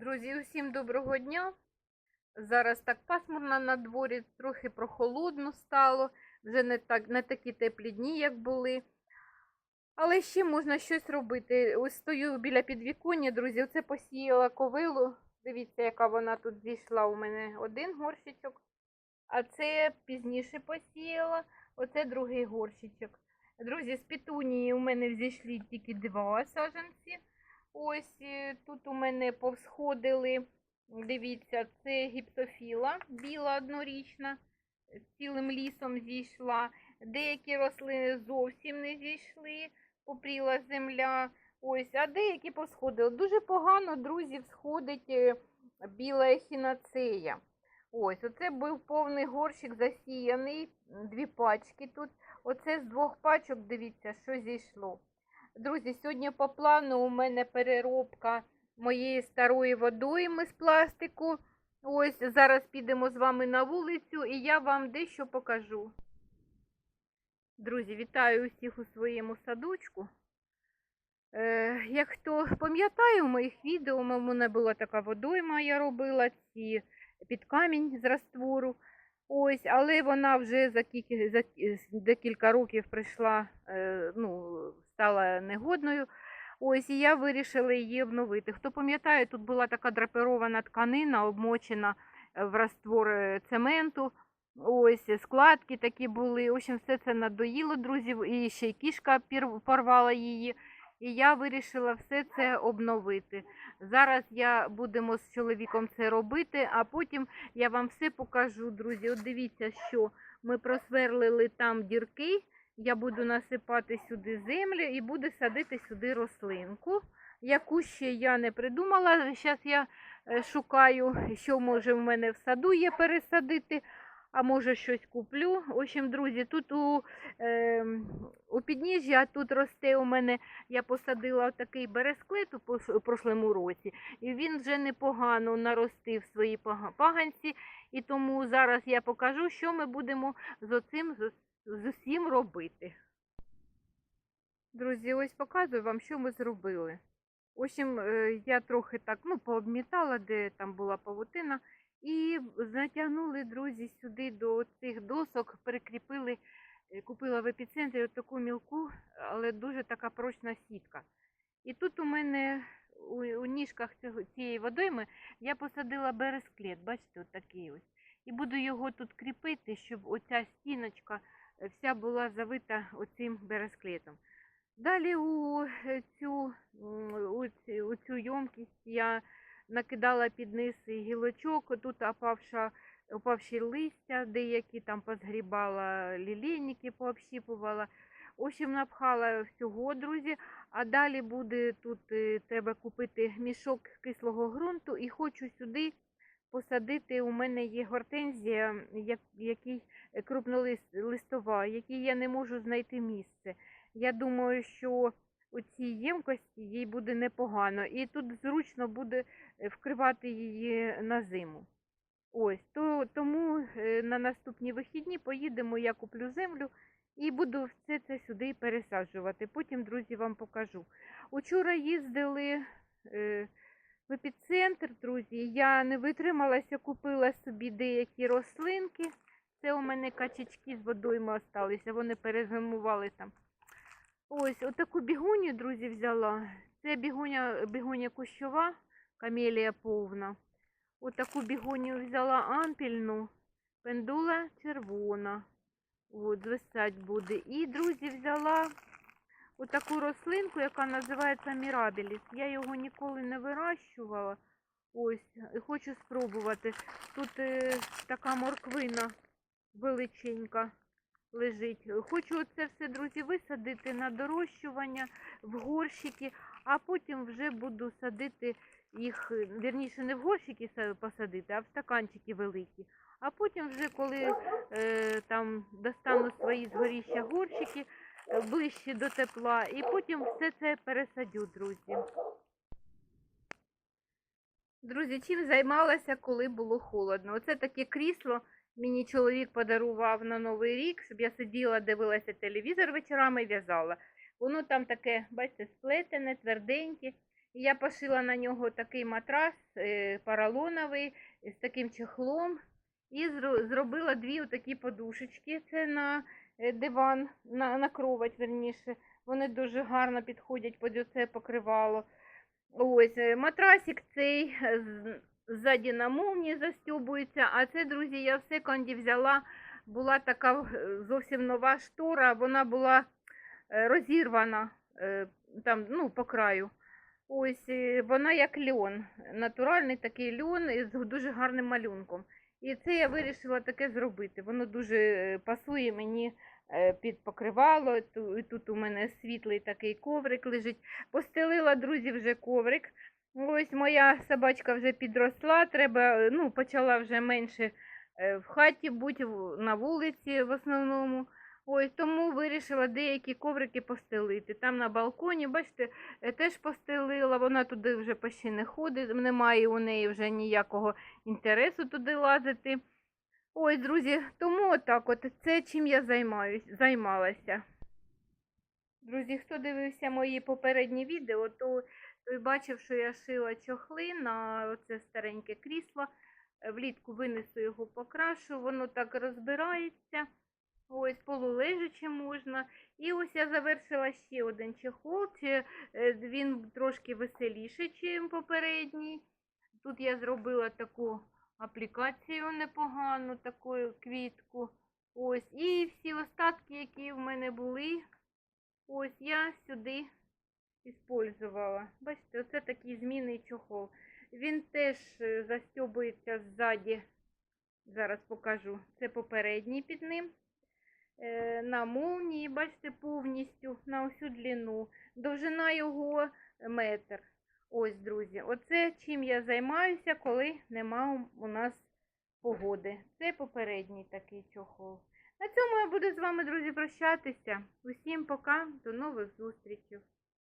Друзі, усім доброго дня. Зараз так пасмурно на дворі, трохи прохолодно стало, вже не, так, не такі теплі дні, як були. Але ще можна щось робити. Ось стою біля підвіконня, друзі, оце посіяла ковилу. Дивіться, яка вона тут зійшла. У мене один горщичок, а це пізніше посіяла, оце другий горщичок. Друзі, з петунії у мене взійшли тільки два саджанці. Ось е, тут у мене повсходили, дивіться, це гіпсофіла біла однорічна, цілим лісом зійшла. Деякі рослини зовсім не зійшли, попріла земля. Ось, а деякі посходили. Дуже погано, друзі, всходить е, біла ехінацея. Ось, оце був повний горщик засіяний, дві пачки тут. Оце з двох пачок, дивіться, що зійшло. Друзі, сьогодні по плану у мене переробка моєї старої водойми з пластику. Ось зараз підемо з вами на вулицю і я вам дещо покажу. Друзі, вітаю усіх у своєму садочку. Е, як хто пам'ятає, у моїх відео у мене була така водойма, я робила ці під камінь з раствору. Ось, але вона вже за, кілька, за декілька років прийшла, е, ну, стала негодною. Ось, і я вирішила її обновити. Хто пам'ятає, тут була така драпирована тканина, обмочена е, в раствор е, цементу. Ось, складки такі були. В общем, все це надоїло, друзів, і ще й кішка порвала її. І я вирішила все це обновити. Зараз я будемо з чоловіком це робити, а потім я вам все покажу, друзі. От дивіться, що ми просверлили там дірки. Я буду насипати сюди землю і буду садити сюди рослинку. Яку ще я не придумала. Зараз я е, шукаю, що може в мене в саду є пересадити, а може щось куплю. В общем, друзі, тут у, е, у підніжжі, а тут росте у мене, я посадила такий бересклет у прошлому році. І він вже непогано наростив свої паганці. І тому зараз я покажу, що ми будемо з оцим з, усім робити. Друзі, ось показую вам, що ми зробили. В общем, е, я трохи так ну, пообмітала, де там була павутина, і затягнули, друзі, сюди до цих досок, прикріпили, е, купила в епіцентрі таку мілку, але дуже така прочна сітка. І тут у мене у, у ніжках цього, цієї водойми я посадила бересклет, бачите, от ось. І буду його тут кріпити, щоб оця стіночка вся була завита оцим бересклетом. Далі у е, цю, у ці- у цю ємкість я накидала під низ гілочок, тут опавша, опавші листя, деякі там позгрібала, лілейники пообщіпувала. В общем, напхала всього, друзі. А далі буде тут е, треба купити мішок кислого ґрунту і хочу сюди посадити. У мене є гортензія, який крупнолистова, який я не можу знайти місце. Я думаю, що у цій ємкості їй буде непогано. І тут зручно буде е, вкривати її на зиму. Ось, то, тому е, на наступні вихідні поїдемо, я куплю землю і буду все це сюди пересаджувати. Потім, друзі, вам покажу. Учора їздили е, в епіцентр, друзі. Я не витрималася, купила собі деякі рослинки. Це у мене качечки з водойми осталися, вони перезимували там. Ось, отаку бігуню, друзі, взяла. Це бігуня, бігуня кущова, камелія повна. Отаку бігуню взяла ампільну, пендула червона. От, звисать буде. І, друзі, взяла отаку рослинку, яка називається мірабіліс. Я його ніколи не вирощувала. Ось, хочу спробувати. Тут е, така морквина величенька лежить. Хочу це все, друзі, висадити на дорощування в горщики, а потім вже буду садити їх, вірніше, не в горщики посадити, а в стаканчики великі. А потім вже, коли е, там достану свої згоріща горщики е, ближче до тепла, і потім все це пересадю, друзі. Друзі, чим займалася, коли було холодно? Оце таке крісло мені чоловік подарував на Новий рік, щоб я сиділа, дивилася телевізор вечорами і в'язала. Воно там таке, бачите, сплетене, тверденьке. І я пошила на нього такий матрас е, поролоновий з таким чехлом. І зро- зробила дві отакі подушечки. Це на е, диван, на, на кровать, верніше. Вони дуже гарно підходять під це покривало. Ось е, матрасик цей ззаді на молнії застюбується, а це, друзі, я в секонді взяла. Була така е, зовсім нова штора, вона була е, розірвана е, там, ну, по краю. Ось вона як льон, натуральний такий льон із дуже гарним малюнком. І це я вирішила таке зробити. Воно дуже пасує мені під покривало. Тут у мене світлий такий коврик лежить. Постелила, друзі, вже коврик. Ось моя собачка вже підросла, треба, ну, почала вже менше е, в хаті бути, на вулиці в основному. Ось тому вирішила деякі коврики постелити. Там на балконі, бачите, е, теж постелила, вона туди вже почти не ходить, немає у неї вже ніякого інтересу туди лазити. Ось, друзі, тому отак от це чим я займаюсь, займалася. Друзі, хто дивився мої попередні відео, то той бачив, що я шила чохли на оце стареньке крісло. Е, Влітку винесу його покрашу, воно так розбирається. Ось полулежачи можна. І ось я завершила ще один чехол. Е, він трошки веселіший, ніж попередній. Тут я зробила таку аплікацію непогану, таку квітку. Ось. І всі остатки, які в мене були, ось я сюди іспользувала. Бачите, оце такий змінний чохол. Він теж е, застьобується ззаді. Зараз покажу. Це попередній під ним. Е, На молнії, бачите, повністю на всю длину. Довжина його метр. Ось, друзі, оце чим я займаюся, коли нема у нас погоди. Це попередній такий чохол. На цьому я буду з вами, друзі, прощатися. Усім пока, до нових зустрічей.